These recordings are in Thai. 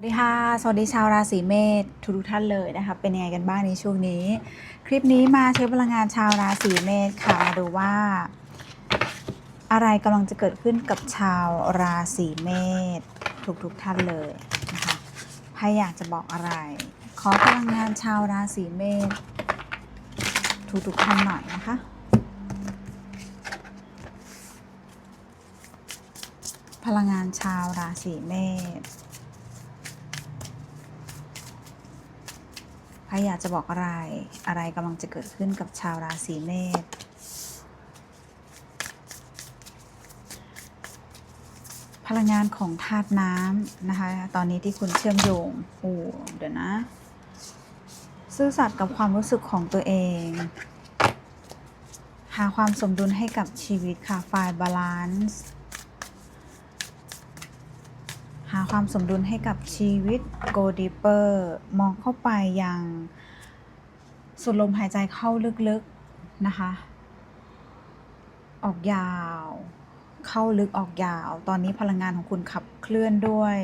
สวัสดีค่ะ สวัสดีชาวราศีเมษทุกทุกท่านเลยนะคะ เป็นยังไงกันบ้างในช่วงนี้ คลิปนี้มาเช็คพลังงานชาวราศีเมษค่ะ มาดูว่า อะไรกำลังจะเกิดขึ้นกับชาวราศีเมษทุกทุกๆท่านเลยนะคะไพ่อยากจะบอกอะไร ขอพลังงานชาวราศีเมษทุกทุกๆท่านหน่อยนะคะพลังงานชาวราศีเมษ พระ อยากจะบอกอะไร อะไรกำลังจะเกิดขึ้นกับชาวราศีเมษพลังงานของธาตุน้ำนะคะ ตอนนี้ที่คุณเชื่อมโยงโอ้เดี๋ยวนะ ซื่อสัตย์กับความรู้สึกของตัวเอง หาความสมดุลให้กับชีวิตค่ะ ฝ่ายบาลานซ์ หาความสมดุลให้กับชีวิต go deeper มองเข้าไปยังสูดลมหายใจเข้าลึกๆนะคะ ออกยาว เข้าลึกออกยาว ตอนนี้พลังงานของคุณขับเคลื่อนด้วย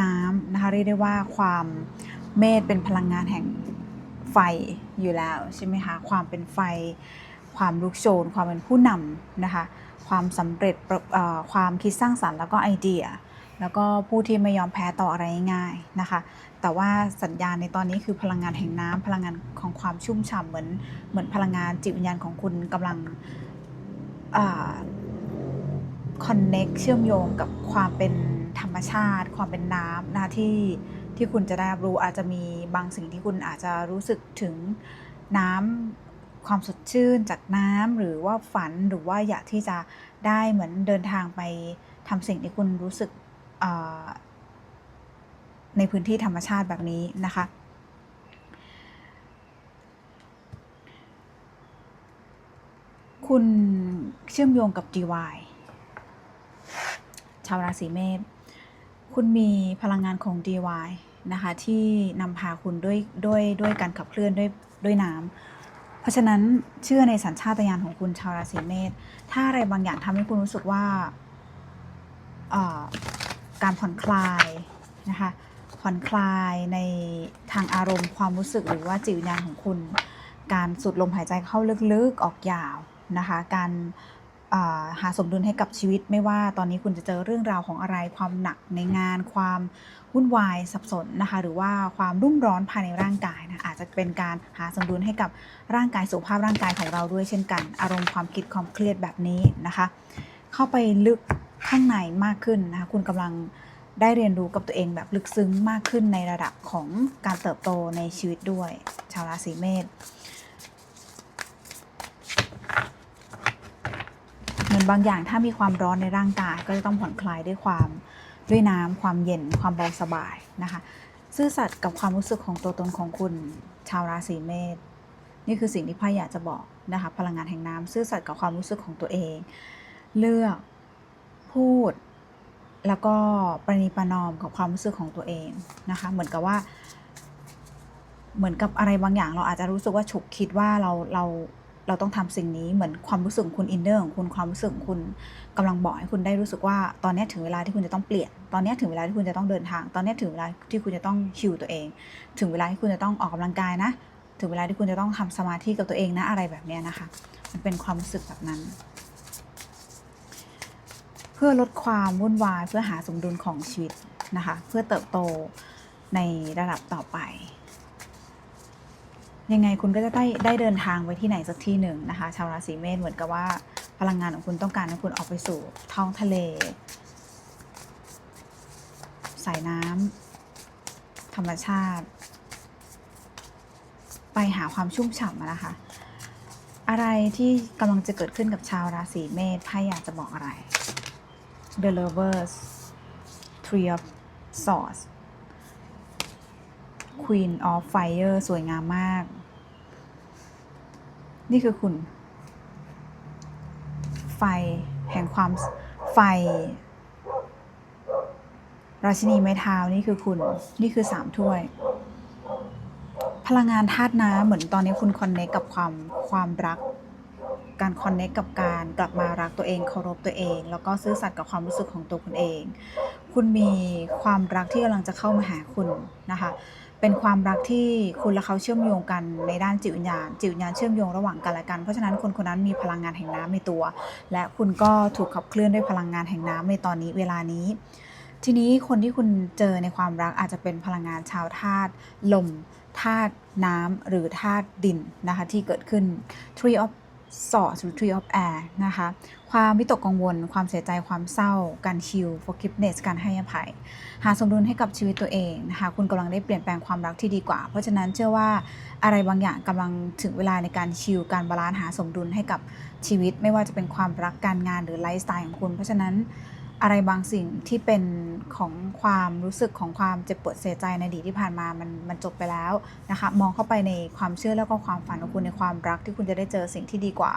น้ำนะคะเรียกได้ว่าความเมษเป็นพลังงานแห่งไฟอยู่แล้วใช่ไหมคะความเป็นไฟ ความลุกโชน ความเป็นผู้นำนะคะ ความสำเร็จความคิดสร้างสรรค์แล้วก็ไอเดีย แล้วก็ผู้ที่ไม่ยอมแพ้ต่ออะไรง่ายๆนะคะ แต่ว่าสัญญาณในตอนนี้คือพลังงานแห่งน้ำพลังงานของความชุ่มฉ่ำเหมือนเหมือนพลังงานจิตวิญญาณของคุณกำลังคอนเน็กเชื่อมโยงกับความเป็นธรรมชาติ ความเป็นน้ำนะที่ที่คุณจะได้รับรู้อาจจะมีบางสิ่งที่คุณอาจจะรู้สึกถึงน้ำความสดชื่นจากน้ำหรือว่าฝันหรือว่าอยากที่จะได้เหมือนเดินทางไปทำสิ่งที่คุณรู้สึก ในพื้นที่ธรรมชาติแบบนี้นะคะ คุณเชื่อมโยงกับ DY ชาวราศีเมษ คุณมีพลังงานของ DY นะคะที่นำพาคุณด้วยด้วยด้วยการขับเคลื่อนด้วยด้วยน้ำ เพราะฉะนั้นเชื่อในสัญชาตญาณของคุณชาวราศีเมษ ถ้าอะไรบางอย่างทำให้คุณรู้สึกว่าอ่า การผ่อนคลายนะคะผ่อนคลายในทางอารมณ์ความรู้สึกหรือว่าจิตวิญญาณของคุณ การสูดลมหายใจเข้าลึกๆออกยาวนะคะการหาสมดุลให้กับชีวิตไม่ว่าตอนนี้คุณจะเจอเรื่องราวของอะไรความหนักในงาน ความวุ่นวายสับสนนะคะหรือว่าความรุ่มร้อนภายในร่างกายนะอาจจะเป็นการหาสมดุลให้กับร่างกายสุขภาพร่างกายของเราด้วยเช่นกัน อารมณ์ความคิดความเครียดแบบนี้นะคะ เข้าไปลึก ข้างในมากขึ้นนะคะคุณกำลังได้เรียนรู้กับตัวเองแบบลึกซึ้งมากขึ้นในระดับของการเติบโตในชีวิตด้วย ชาวราศีเมษเหมือนบางอย่างถ้ามีความร้อนในร่างกาย ก็จะต้องผ่อนคลายด้วยความด้วยน้ำความเย็นความเบาสบายนะคะซื่อสัตย์กับความรู้สึกของตัวตนของคุณชาวราศีเมษนี่คือสิ่งที่ไพ่อยากจะบอกนะคะพลังงานแห่งน้ำซื่อสัตย์กับความรู้สึกของตัวเอง เลือก พูด แล้วก็ประนีประนอมกับความรู้สึกของตัวเองนะคะ เหมือนกับว่า เหมือนกับอะไรบางอย่าง เราอาจจะรู้สึกว่าฉุกคิดว่าเราเราเราต้องทำสิ่งนี้เหมือนความรู้สึกคุณอินเนอร์ของคุณความรู้สึกของคุณกำลังบอกให้คุณได้รู้สึกว่า ตอนนี้ถึงเวลาที่คุณจะต้องเปลี่ยน ตอนนี้ถึงเวลาที่คุณจะต้องเดินทาง ตอนนี้ถึงเวลาที่คุณจะต้องฮิวตัวเอง ถึงเวลาที่คุณจะต้องออกกำลังกายนะ ถึงเวลาที่คุณจะต้องทำสมาธิกับตัวเองนะอะไรแบบนี้นะคะ มันเป็นความรู้สึกแบบนั้น เพื่อลดความวุ่นวายเพื่อหาสมดุลของชีวิตนะคะ เพื่อเติบโตในระดับต่อไป ยังไงคุณก็จะได้ได้เดินทางไปที่ไหนสักที่หนึ่งนะคะ ชาวราศีเมษเหมือนกับว่าพลังงานของคุณต้องการให้คุณออกไปสู่ท้องทะเล สายน้ำธรรมชาติ ไปหาความชุ่มฉ่ำนะคะ อะไรที่กำลังจะเกิดขึ้นกับชาวราศีเมษไพ่อยากจะบอกอะไร The Lovers Three of Swords Queen of Fire สวยงามมาก นี่คือคุณ ไฟแห่งความไฟ ราชินีไม้เท้านี่คือคุณ นี่คือสามถ้วย พลังงานธาตุน้ำเหมือนตอนนี้คุณคอนเนคกับความความรัก การคอนเนคกับการกลับมารักตัวเองเคารพตัวเอง แล้วก็ซื่อสัตย์กับความรู้สึกของตัวคุณเอง คุณมีความรักที่กำลังจะเข้ามาหาคุณนะคะ เป็นความรักที่คุณและเขาเชื่อมโยงกันในด้านจิตวิญญาณ จิตวิญญาณเชื่อมโยงระหว่างกันและกัน เพราะฉะนั้นคนคนนั้นมีพลังงานแห่งน้ำในตัว และคุณก็ถูกขับเคลื่อนด้วยพลังงานแห่งน้ำในตอนนี้เวลานี้ทีนี้คนที่คุณเจอในความรักอาจจะเป็นพลังงานชาวธาตุลมธาตุน้ำหรือธาตุดินนะคะที่เกิดขึ้น Tree of ส่อทรือ Tree of Air นะคะ ความวิตกกังวล ความเสียใจ ความเศร้า การชิล forgiveness การให้อภัย หาสมดุลให้กับชีวิตตัวเองนะคะ คุณกำลังได้เปลี่ยนแปลงความรักที่ดีกว่า เพราะฉะนั้นเชื่อว่าอะไรบางอย่างกำลังถึงเวลาในการชิลการบาลานซ์หาสมดุลให้กับชีวิต ไม่ว่าจะเป็นความรัก การงาน หรือไลฟ์สไตล์ของคุณ เพราะฉะนั้น อะไรบางสิ่งที่เป็นของความรู้สึกของความเจ็บปวดเสียใจในอดีตที่ผ่านมามันมันจบไปแล้วนะคะมองเข้าไปในความเชื่อแล้วก็ความฝันของคุณในความรักที่คุณจะได้เจอสิ่งที่ดีกว่า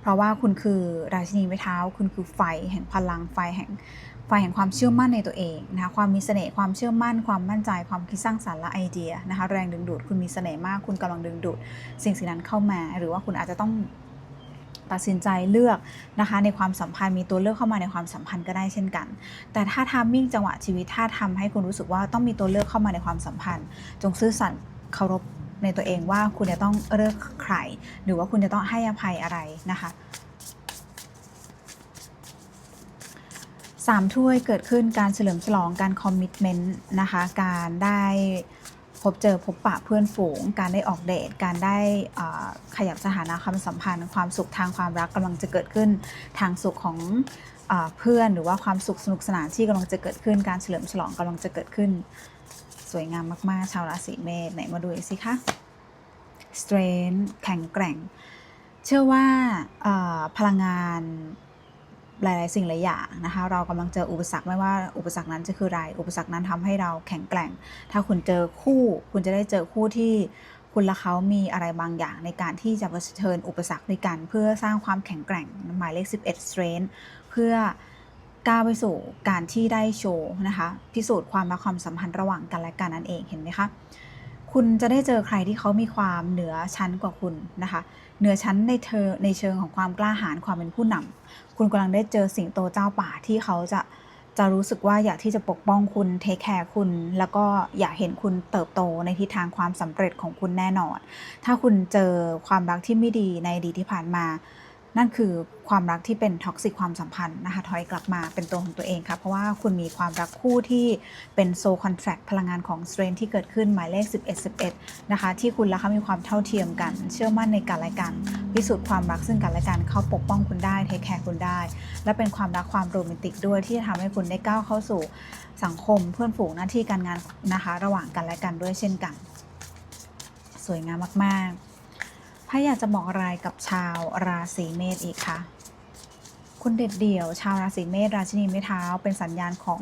เพราะว่าคุณคือราชินีไม้เท้า คุณคือไฟแห่งพลังไฟแห่งไฟแห่งความเชื่อมั่นในตัวเองนะคะความมีเสน่ห์ความเชื่อมั่น ความมั่นใจความคิดสร้างสรรค์และไอเดียนะคะแรงดึงดูดคุณมีเสน่ห์มากคุณกำลังดึงดูด สิ่งสิ่งนั้นเข้ามา หรือว่าคุณอาจจะต้อง ตัดสินใจเลือกนะคะในความสัมพันธ์มีตัวเลือกเข้ามาในความสัมพันธ์ก็ได้เช่นกัน แต่ถ้าทามมิ่งจังหวะชีวิตถ้าทำให้คุณรู้สึกว่าต้องมีตัวเลือกเข้ามาในความสัมพันธ์ จงซื่อสัตย์เคารพในตัวเองว่าคุณจะต้องเลือกใคร หรือว่าคุณจะต้องให้อภัยอะไรนะคะสามถ้วยเกิดขึ้นการเฉลิมฉลองการคอมมิชเมนต์นะคะการได้ พบเจอพบปะเพื่อนฝูง การได้ออกเดทการได้ขยับสถานะความสัมพันธ์ ความสุขทางความรักกำลังจะเกิดขึ้น ทางสุขของอเพื่อนหรือว่าความสุขสนุกสนานที่กำลังจะเกิดขึ้น การเฉลิมฉลองกำลังจะเกิดขึ้น สวยงามมาก ๆ ชาวราศีเมษไหนมาดูสิคะ strength แข็งแกร่ง เชื่อว่าพลังงาน หลาย ๆ สิ่งหลายอย่างนะคะ เรากำลังเจออุปสรรคไม่ว่าอุปสรรคนั้นจะคืออะไร อุปสรรคนั้นทำให้เราแข็งแกร่ง ถ้าคุณเจอคู่ คุณจะได้เจอคู่ที่คุณและเขามีอะไรบางอย่างในการที่จะเผชิญอุปสรรคด้วยกัน เพื่อสร้างความแข็งแกร่งหมายเลข 11 strength เพื่อก้าวไปสู่การที่ได้โชว์นะคะ พิสูจน์ความรักความสัมพันธ์ระหว่างกันและกันนั่นเองเห็นไหมคะ คุณจะได้เจอใครที่เขามีความเหนือชั้นกว่าคุณนะคะ เหนือชั้นในเธอในเชิงของความกล้าหาญความเป็นผู้นำคุณกำลังได้เจอสิงโตเจ้าป่าที่เขาจะจะรู้สึกว่าอยากที่จะปกป้องคุณเทคแคร์คุณ แล้วก็อยากเห็นคุณเติบโตในทิศทางความสำเร็จของคุณแน่นอน ถ้าคุณเจอความรักที่ไม่ดีในอดีตที่ผ่านมา นั่นคือความรักที่เป็นท็อกซิกความสัมพันธ์นะคะถอยกลับมาเป็นตัวของตัวเองค่ะเพราะว่าคุณมีความรักคู่ที่เป็นโซคอนแทรคพลังงานของสเตรนที่เกิดขึ้นหมายเลข 11 11 นะคะ ที่คุณและเขามีความเท่าเทียมกัน เชื่อมั่นในกันและกัน พิสูจน์ความรักซึ่งกันและกันเขาปกป้องคุณได้เทคแคร์คุณได้ และเป็นความรักความโรแมนติกด้วยที่จะทำให้คุณได้ก้าวเข้าสู่สังคมเพื่อนฝูงหน้าที่การงานนะคะ ระหว่างกันและกันด้วยเช่นกัน สวยงามมาก ๆ ถ้าอยากจะบอกอะไรกับชาวราศีเมษอีกคะคุณเด็ดเดี่ยว ชาวราศีเมษราชินีไม้เท้า เป็นสัญญาณของ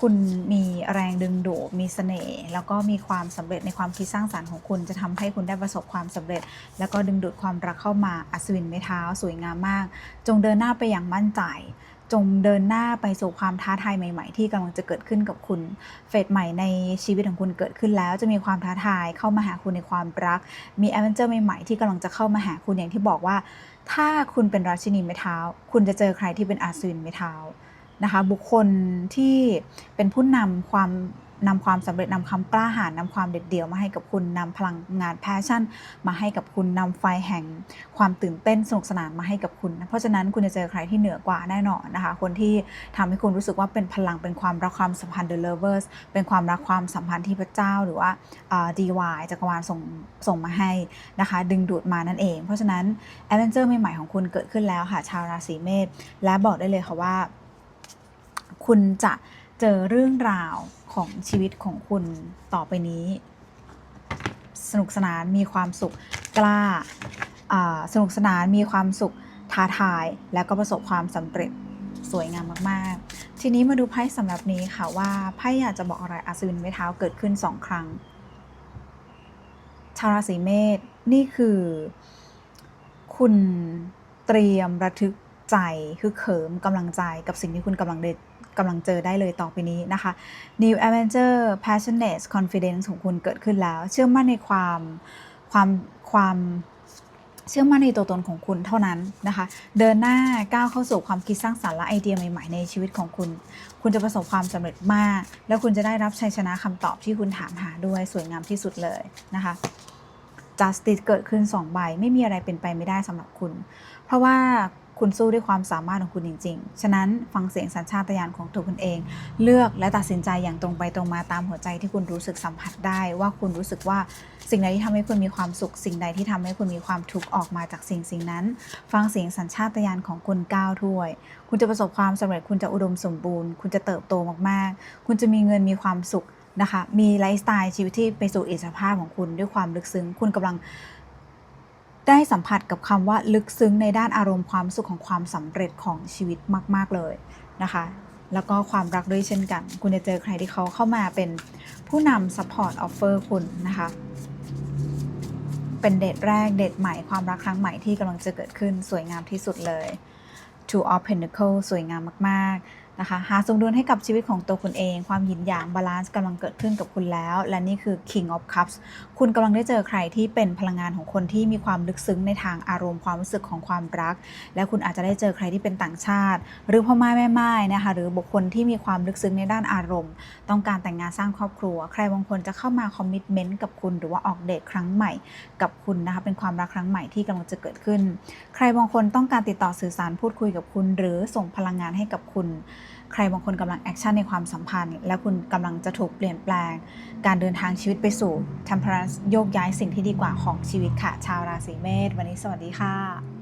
คุณมีแรงดึงดูดมีเสน่ห์แล้วก็มีความสำเร็จในความคิดสร้างสรรค์ของคุณจะทำให้คุณได้ประสบความสำเร็จ แล้วก็ดึงดูดความรักเข้ามาอัศวินไม้เท้า สวยงามมาก จงเดินหน้าไปอย่างมั่นใจ จงเดินหน้าไปสู่ความท้าทายใหม่ ๆ ที่กำลังจะเกิดขึ้นกับคุณ เฟสใหม่ในชีวิตของคุณเกิดขึ้นแล้ว จะมีความท้าทายเข้ามาหาคุณในความรัก มีแอดเวนเจอร์ใหม่ๆที่กำลังจะเข้ามาหาคุณอย่างที่บอกว่า ถ้าคุณเป็นราชินีไม้เท้า คุณจะเจอใครที่เป็นอาซูนไม้เท้านะคะบุคคลที่เป็นผู้นำความ นำความสำเร็จนำความกล้าหาญนำความเด็ดเดี่ยวมาให้กับคุณนำพลังงานแพชชั่น มาให้กับคุณนำไฟแห่งความตื่นเต้นสนุกสนานมาให้กับคุณ เพราะฉะนั้นคุณจะเจอใครที่เหนือกว่าแน่นอนนะคะ คนที่ทำให้คุณรู้สึกว่าเป็นพลังเป็นความรักความสัมพันธ์ The Lovers เป็นความรักความสัมพันธ์ที่พระเจ้าหรือว่าดีวายจักรวาลส่งส่งมาให้นะคะ ดึงดูดมานั่นเอง เพราะฉะนั้นแอดเวนเจอร์ใหม่ๆของคุณเกิดขึ้นแล้วค่ะชาวราศีเมษและบอกได้เลยค่ะว่า คุณจะ เจอเรื่องราวของชีวิตของคุณต่อไปนี้ สนุกสนานมีความสุขกล้าสนุกสนานมีความสุขท้าทายและก็ประสบความสำเร็จสวยงามมากๆ ทีนี้มาดูไพ่สำหรับนี้ค่ะว่าไพ่อยากจะบอกอะไรอัศวินไม้เท้าเกิดขึ้นสองครั้ง ชาวราศีเมษนี่คือ คุณเตรียมระทึกใจคือเขิมกำลังใจกับสิ่งที่คุณกำลังเด กำลังเจอได้เลยต่อไปนี้นะคะ New Adventure Passionate Confidence ของคุณเกิดขึ้นแล้ว เชื่อมั่นในความความความเชื่อมั่นในตัวตนของคุณเท่านั้นนะคะ เดินหน้าก้าวเข้าสู่ความคิดสร้างสรรค์และไอเดียใหม่ๆในชีวิตของคุณ คุณจะประสบความสำเร็จมาก แล้วคุณจะได้รับชัยชนะคำตอบที่คุณถามหาด้วยสวยงามที่สุดเลยนะคะ justice เกิดขึ้น2ใบไม่มีอะไรเป็นไปไม่ได้สำหรับคุณ เพราะว่า คุณสู้ด้วยความสามารถของคุณจริง ๆ ฉะนั้นฟังเสียงสัญชาตญาณของตัวคุณเอง เลือกและตัดสินใจอย่างตรงไปตรงมาตามหัวใจที่คุณรู้สึกสัมผัสได้ ว่าคุณรู้สึกว่าสิ่งใดที่ทำให้คุณมีความสุข สิ่งใดที่ทำให้คุณมีความทุกข์ออกมาจากสิ่งสิ่งนั้น ฟังเสียงสัญชาตญาณของคุณก้าวถ้วย คุณจะประสบความสำเร็จคุณจะอุดมสมบูรณ์ คุณจะเติบโตมากๆ คุณจะมีเงินมีความสุขนะคะ มีไลฟ์สไตล์ชีวิตที่ไปสู่อิสรภาพของคุณด้วยความลึกซึ้ง คุณกำลัง ได้สัมผัสกับคำว่าลึกซึ้งในด้านอารมณ์ความสุขของความสำเร็จของชีวิตมาก ๆ เลยนะคะ แล้วก็ความรักด้วยเช่นกัน คุณจะเจอใครที่เขาเข้ามาเป็นผู้นำ support offer คุณนะคะ เป็นเดทแรกเดทใหม่ความรักครั้งใหม่ที่กำลังจะเกิดขึ้นสวยงามที่สุดเลย Two of Pentacles สวยงามมาก ๆ นะคะหาสมดุลให้กับชีวิตของตัวคุณเอง ความหยินหยางบาลานซ์กำลังเกิดขึ้นกับคุณแล้ว และนี่คือ King of Cups คุณกำลังได้เจอใครที่เป็นพลังงานของคนที่มีความลึกซึ้งในทางอารมณ์ความรู้สึกของความรัก และคุณอาจจะได้เจอใครที่เป็นต่างชาติ หรือพ่อไม้แม่ไม้นะคะหรือบุคคลที่มีความลึกซึ้งในด้านอารมณ์ ต้องการแต่งงานสร้างครอบครัว ใครบางคนจะเข้ามาคอมมิชเมนต์กับคุณหรือว่าออกเดทครั้งใหม่ กับคุณนะคะเป็นความรักครั้งใหม่ที่กำลังจะเกิดขึ้น ใครบางคนต้องการติดต่อสื่อสารพูดคุยกับคุณ หรือส่งพลังงานให้กับคุณใครบางคนกำลังแอคชั่นในความสัมพันธ์ และคุณกำลังจะถูกเปลี่ยนแปลง การเดินทางชีวิตไปสู่ temperance โยกย้ายสิ่งที่ดีกว่าของชีวิตค่ะ ชาวราศีเมษวันนี้สวัสดีค่ะ